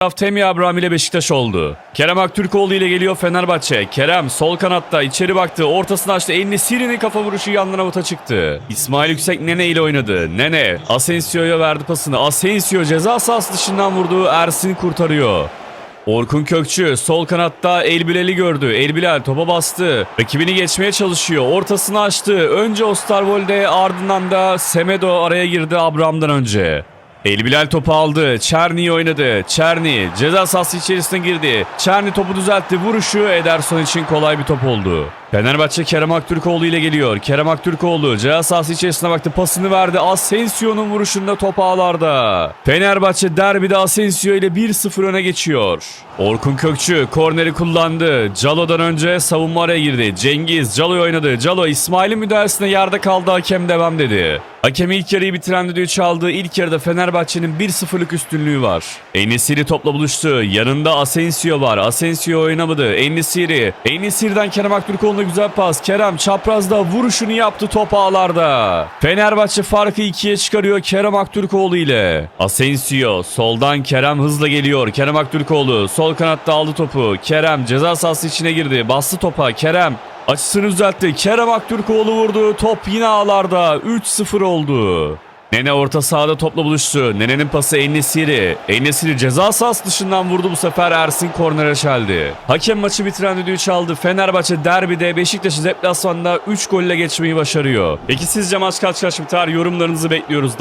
taraf Temi Abraham ile Beşiktaş oldu. Kerem Aktürkoğlu ile geliyor Fenerbahçe. Kerem sol kanatta içeri baktı. Ortasını açtı. Ennesiri'nin kafa vuruşu yandan avuta çıktı. İsmail Yüksek Nene ile oynadı. Nene Asensio'ya verdi pasını. Asensio ceza sahası dışından vurdu. Ersin kurtarıyor. Orkun Kökçü sol kanatta Elbilal'i gördü. Elbilal topa bastı. Rakibini geçmeye çalışıyor. Ortasını açtı. Önce Osterwolde ardından da Semedo araya girdi Abraham'dan önce. Elbilal topu aldı. Çerni oynadı. Çerni ceza sahası içerisine girdi. Çerni topu düzeltti. Vuruşu Ederson için kolay bir top oldu. Fenerbahçe Kerem Aktürkoğlu ile geliyor. Kerem Aktürkoğlu ceza sahası içerisine baktı. Pasını verdi. Asensio'nun vuruşunda top ağlarda. Fenerbahçe derbide Asensio ile 1-0 öne geçiyor. Orkun Kökçü korneri kullandı. Calo'dan önce savunma araya girdi. Cengiz Calo'yu oynadı. Calo İsmail'in müdahalesine yerde kaldı. Hakem devam dedi. Hakem ilk yarıyı bitiren düdüğü çaldı. İlk yarıda Fenerbahçe'nin 1-0'lık üstünlüğü var. Enesiri topla buluştu. Yanında Asensio var. Asensio oynamadı. Enesiri. Enesiri'den Kerem Aktürkoğlu'na güzel pas. Kerem çaprazda vuruşunu yaptı top ağlarda. Fenerbahçe farkı ikiye çıkarıyor Kerem Aktürkoğlu ile. Asensio soldan Kerem hızla geliyor. Kerem Aktürkoğlu sol kanatta aldı topu. Kerem ceza sahası içine girdi. Bastı topa. Kerem Açısını düzeltti. Kerem Aktürkoğlu vurdu. Top yine ağlarda. 3-0 oldu. Nene orta sahada topla buluştu. Nene'nin pası Ennesiri. Ennesiri ceza sahası dışından vurdu bu sefer Ersin kornere çeldi. Hakem maçı bitiren düdüğü çaldı. Fenerbahçe derbide Beşiktaş'ı deplasmanda 3 golle geçmeyi başarıyor. Peki sizce maç kaç kaç biter? Yorumlarınızı bekliyoruz.